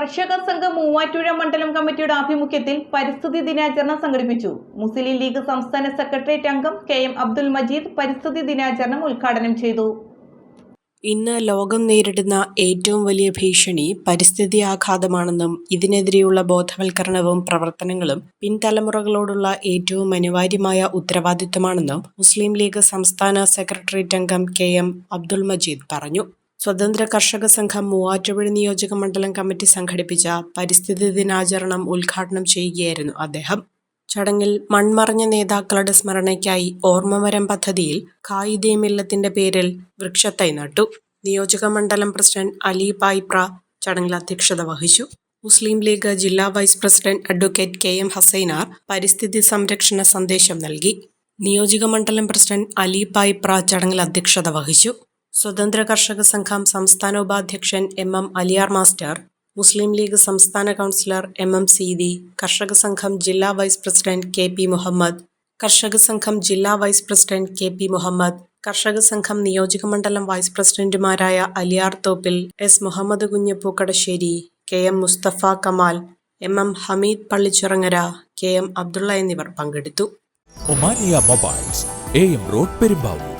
കർഷക സംഘം മൂവാറ്റുപുഴ മണ്ഡലം കമ്മിറ്റിയുടെ ആഭിമുഖ്യത്തിൽ പരിസ്ഥിതി ദിനാചരണം സംഘടിപ്പിച്ചു. മുസ്ലിം ലീഗ് സംസ്ഥാന സെക്രട്ടേറിയറ്റ് അംഗം കെ എം അബ്ദുൽ മജീദ് പരിസ്ഥിതി ദിനാചരണം ഉദ്ഘാടനം ചെയ്തു. ഇന്ന് ലോകം നേരിടുന്ന ഏറ്റവും വലിയ ഭീഷണി പരിസ്ഥിതി ആഘാതമാണെന്നും ഇതിനെതിരെയുള്ള ബോധവൽക്കരണവും പ്രവർത്തനങ്ങളും പിൻതലമുറകളോടുള്ള ഏറ്റവും അനിവാര്യമായ ഉത്തരവാദിത്തമാണെന്നും മുസ്ലിം ലീഗ് സംസ്ഥാന സെക്രട്ടേറിയറ്റ് അംഗം കെ എം അബ്ദുൾ മജീദ് പറഞ്ഞു. സ്വതന്ത്ര കർഷക സംഘം മൂവാറ്റുപുഴ നിയോജക മണ്ഡലം കമ്മിറ്റി സംഘടിപ്പിച്ച പരിസ്ഥിതി ദിനാചരണം ഉദ്ഘാടനം ചെയ്യുകയായിരുന്നു അദ്ദേഹം. ചടങ്ങിൽ മൺമറഞ്ഞ നേതാക്കളുടെ സ്മരണയ്ക്കായി ഓർമ്മമരം പദ്ധതിയിൽ കായിദേ മില്ലത്തിന്റെ പേരിൽ വൃക്ഷത്തൈ നട്ടു നിയോജക മണ്ഡലം പ്രസിഡന്റ് അലി പായ്പ്ര ചടങ്ങിൽ അധ്യക്ഷത വഹിച്ചു. മുസ്ലിം ലീഗ് ജില്ലാ vice president advocate K M Hasainar പരിസ്ഥിതി സംരക്ഷണ സന്ദേശം നൽകി. നിയോജക മണ്ഡലം പ്രസിഡന്റ് അലി പായ്പ്ര ചടങ്ങിൽ അധ്യക്ഷത വഹിച്ചു. സ്വതന്ത്ര കർഷക സംഘം സംസ്ഥാന ഉപാധ്യക്ഷൻ M M Aliyar master Muslim League സംസ്ഥാന കൗൺസിലർ എം എം സീതി കർഷക സംഘം ജില്ലാ vice president K P Muhammad കർഷക സംഘം ജില്ലാ vice president K P Muhammad കർഷക സംഘം നിയോജക മണ്ഡലം വൈസ് പ്രസിഡന്റുമാരായ Aliyar Thoppil S Muhammad Kunjappookkadassery K M Musthafa Kamal M M Hameed Pallichirangara K M Abdulla എന്നിവർ പങ്കെടുത്തു. Omania mobiles M road Perumbavoor.